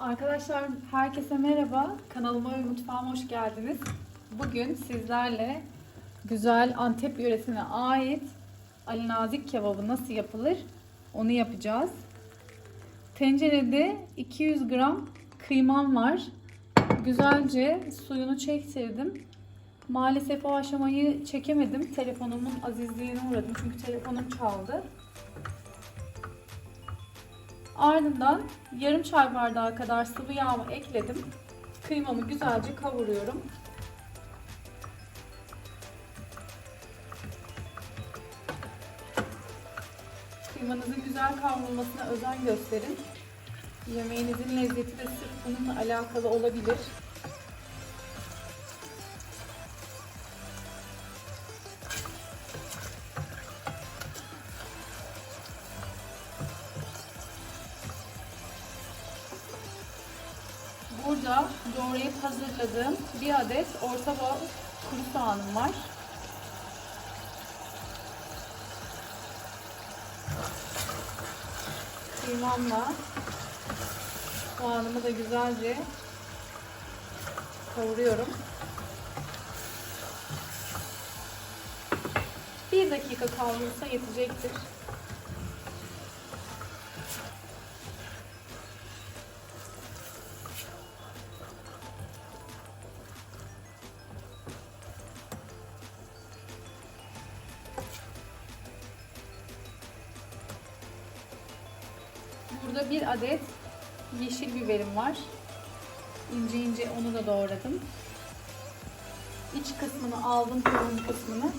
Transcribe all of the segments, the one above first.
Arkadaşlar herkese merhaba. Kanalıma ve mutfağıma hoş geldiniz. Bugün sizlerle güzel Antep yöresine ait Ali Nazik kebabı nasıl yapılır onu yapacağız. Tencerede 200 gram kıymam var. Güzelce suyunu çektirdim. Maalesef o aşamayı çekemedim. Telefonumun azizliğine uğradım çünkü telefonum çaldı. Ardından yarım çay bardağı kadar sıvı yağımı ekledim. Kıymamı güzelce kavuruyorum. Kıymanızın güzel kavrulmasına özen gösterin. Yemeğinizin lezzeti de sırf bununla alakalı olabilir. Burada doğrayıp hazırladığım bir adet orta boy kuru soğanım var. Kıymamla soğanımı da güzelce kavuruyorum. Bir dakika kavrulsa yetecektir. Burada bir adet yeşil biberim var. İnce ince onu da doğradım. İç kısmını aldım, kıvrım kısmını.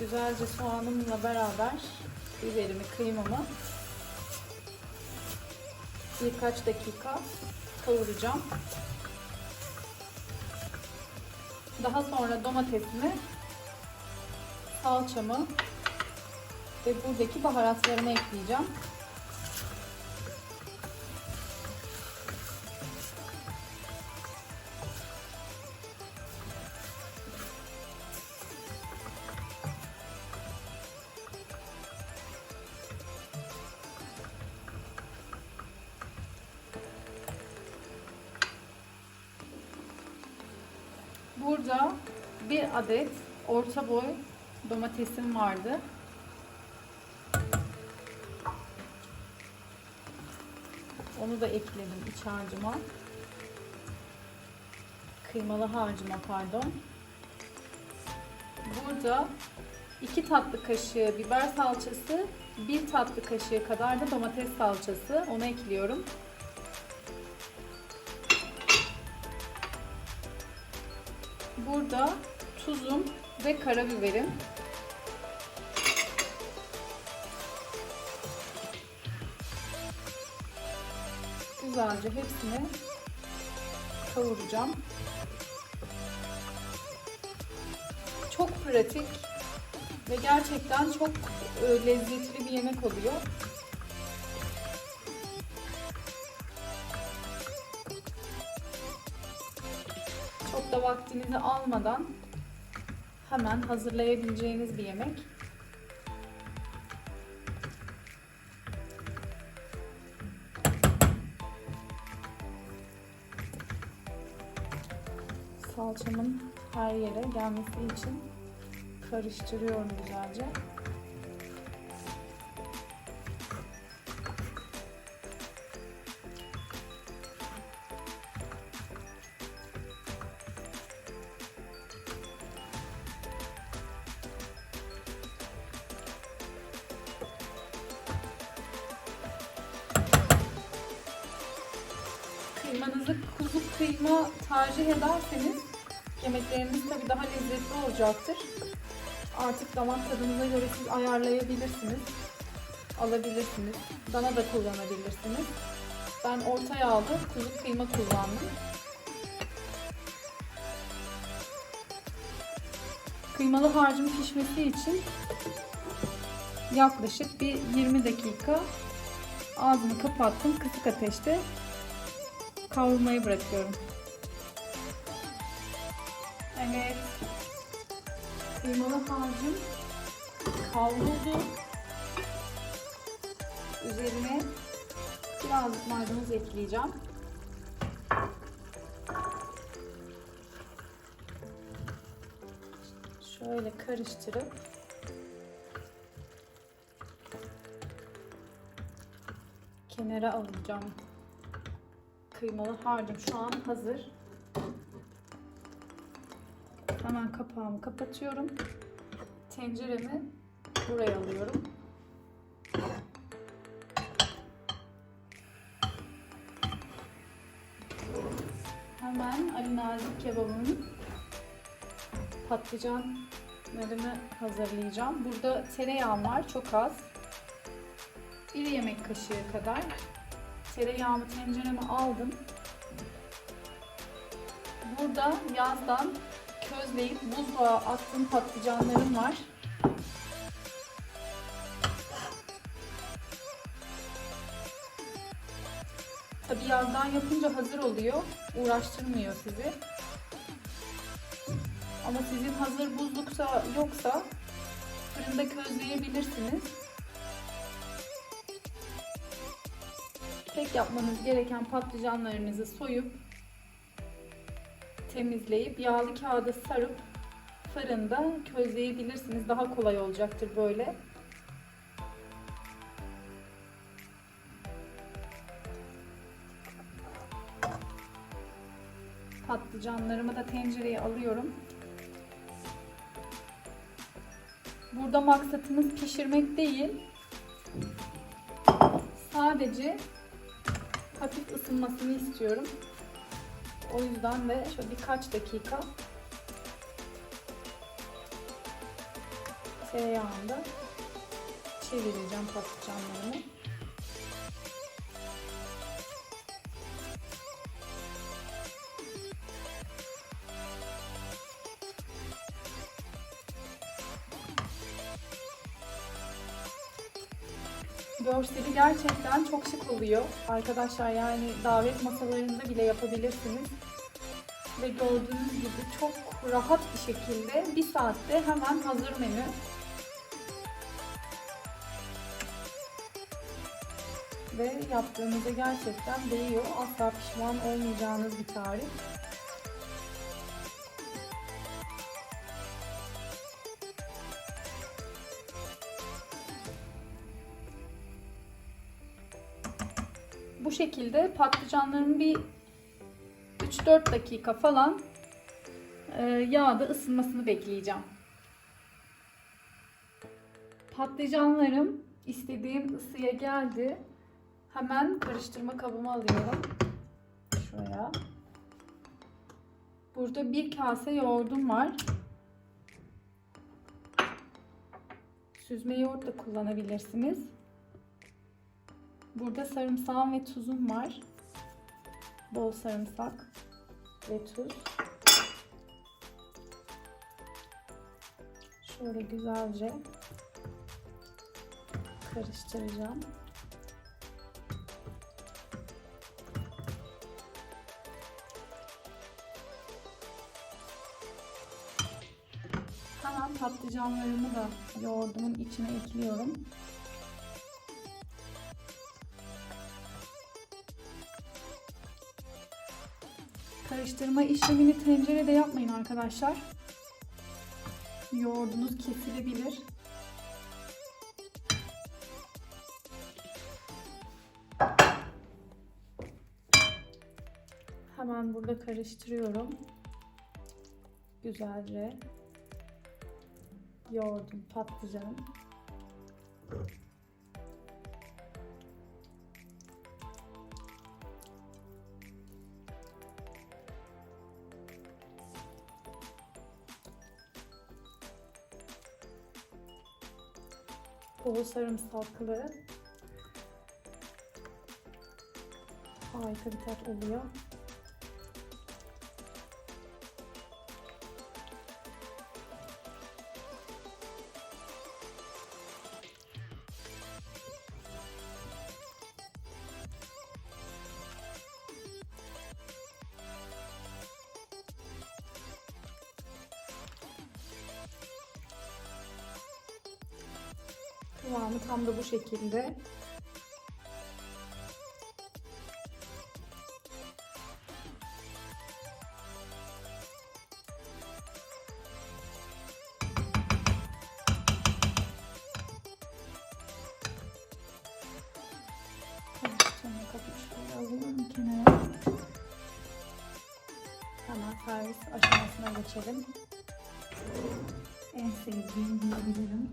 Güzelce soğanımla beraber biberimi, kıymamı birkaç dakika kavuracağım. Daha sonra domatesimi, salçamı ve buradaki baharatlarını ekleyeceğim. Burada bir adet orta boy domatesim vardı. Onu da ekledim iç harcıma. Kıymalı harcıma pardon. Burada 2 tatlı kaşığı biber salçası, 1 tatlı kaşığı kadar da domates salçası. Onu ekliyorum. Burada tuzum ve karabiberim. Güzelce hepsini kavuracağım. Çok pratik ve gerçekten çok e, lezzetli bir yemek oluyor. Çok da vaktinizi almadan hemen hazırlayabileceğiniz bir yemek. Salçamın her yere gelmesi için karıştırıyorum güzelce. Kıymanızı kuzu kıyma tercih ederseniz yemekleriniz tabii daha lezzetli olacaktır. Artık damak tadınıza göre siz ayarlayabilirsiniz. Alabilirsiniz. Dana da kullanabilirsiniz. Ben orta yağlı kuzu kıyma kullandım. Kıymalı harcın pişmesi için yaklaşık bir 20 dakika ağzını kapattım kısık ateşte kavrulmayı bırakıyorum. Evet. Kıymalı harcım kavruldu. Üzerine birazcık maydanoz ekleyeceğim. Şöyle karıştırıp kenara alacağım. Kıymalı harcım şu an hazır. Hemen kapağımı kapatıyorum. Tenceremi buraya alıyorum. Hemen Ali Nazik kebabımın patlıcanlarını hazırlayacağım. Burada tereyağım var çok az. Bir yemek kaşığı kadar. Tereyağımı tencereme aldım. Burada yazdan közleyip buzluğa attığım patlıcanlarım var. Tabi yazdan yapınca hazır oluyor. Uğraştırmıyor sizi. Ama sizin hazır buzluksa yoksa fırında közleyebilirsiniz. Tek yapmanız gereken patlıcanlarınızı soyup temizleyip yağlı kağıda sarıp fırında közleyebilirsiniz. Daha kolay olacaktır böyle. Patlıcanlarımı da tencereye alıyorum. Burada maksatımız pişirmek değil. Sadece hafif ısınmasını istiyorum. O yüzden de şöyle birkaç dakika tereyağında çevireceğim patlıcanlarımı. Görseli gerçekten çok şık oluyor. Arkadaşlar yani davet masalarında bile yapabilirsiniz. Ve gördüğünüz gibi çok rahat bir şekilde bir saatte hemen hazır menü. Ve yaptığınızda gerçekten değiyor. Asla pişman olmayacağınız bir tarif. Bu şekilde patlıcanların bir 3-4 dakika falan e, yağda ısınmasını bekleyeceğim. Patlıcanlarım istediğim ısıya geldi. Hemen karıştırma kabıma alıyorum. Şuraya. Burada bir kase yoğurdum var. Süzme yoğurt da kullanabilirsiniz. Burada sarımsağım ve tuzum var. Bol sarımsak ve tuz. Şöyle güzelce karıştıracağım. Hemen patlıcanlarımı da yoğurdumun içine ekliyorum. Karıştırma işlemini tencerede yapmayın arkadaşlar. Yoğurdunuz kesilebilir. Hemen burada karıştırıyorum. Güzelce yoğurdum, patlıcan. Bol sarımsaklı. Harika bir tat oluyor. Kıvamı tam da bu şekilde. Hemen servis aşamasına geçelim. En sevdiğim diyebilirim.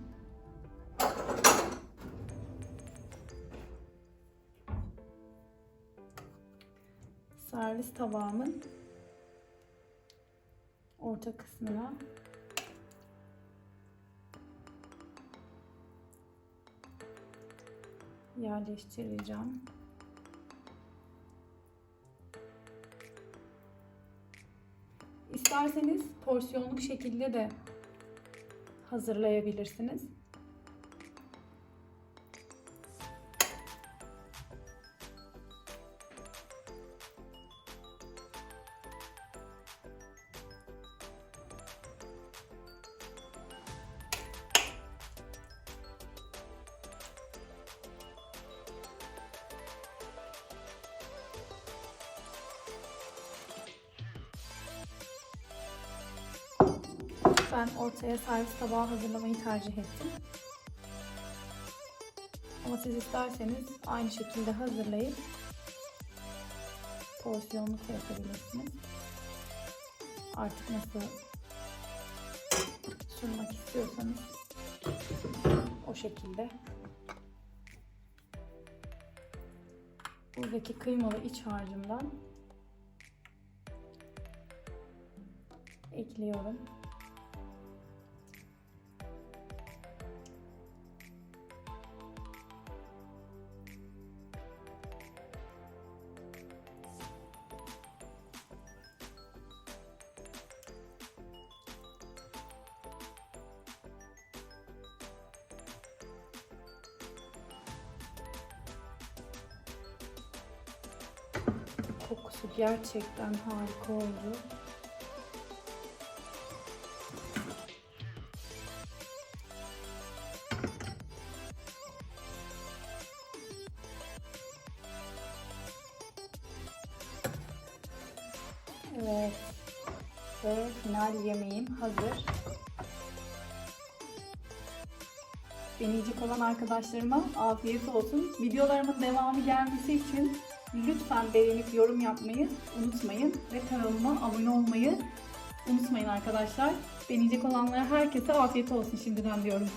Servis tabağımın orta kısmına yerleştireceğim. İsterseniz porsiyonluk şekilde de hazırlayabilirsiniz. Ben ortaya servis tabağı hazırlamayı tercih ettim. Ama siz isterseniz aynı şekilde hazırlayıp porsiyonluk yapabilirsiniz. Artık nasıl sunmak istiyorsanız o şekilde. Buradaki kıymalı iç harcımdan ekliyorum. Kokusu gerçekten harika oldu. Evet. Ve final yemeğim hazır. Deneyecek olan arkadaşlarıma afiyet olsun. Videolarımın devamı gelmesi için lütfen beğenip yorum yapmayı unutmayın. Ve kanalıma abone olmayı unutmayın arkadaşlar. Deneyecek olanlara herkese afiyet olsun şimdiden diyorum.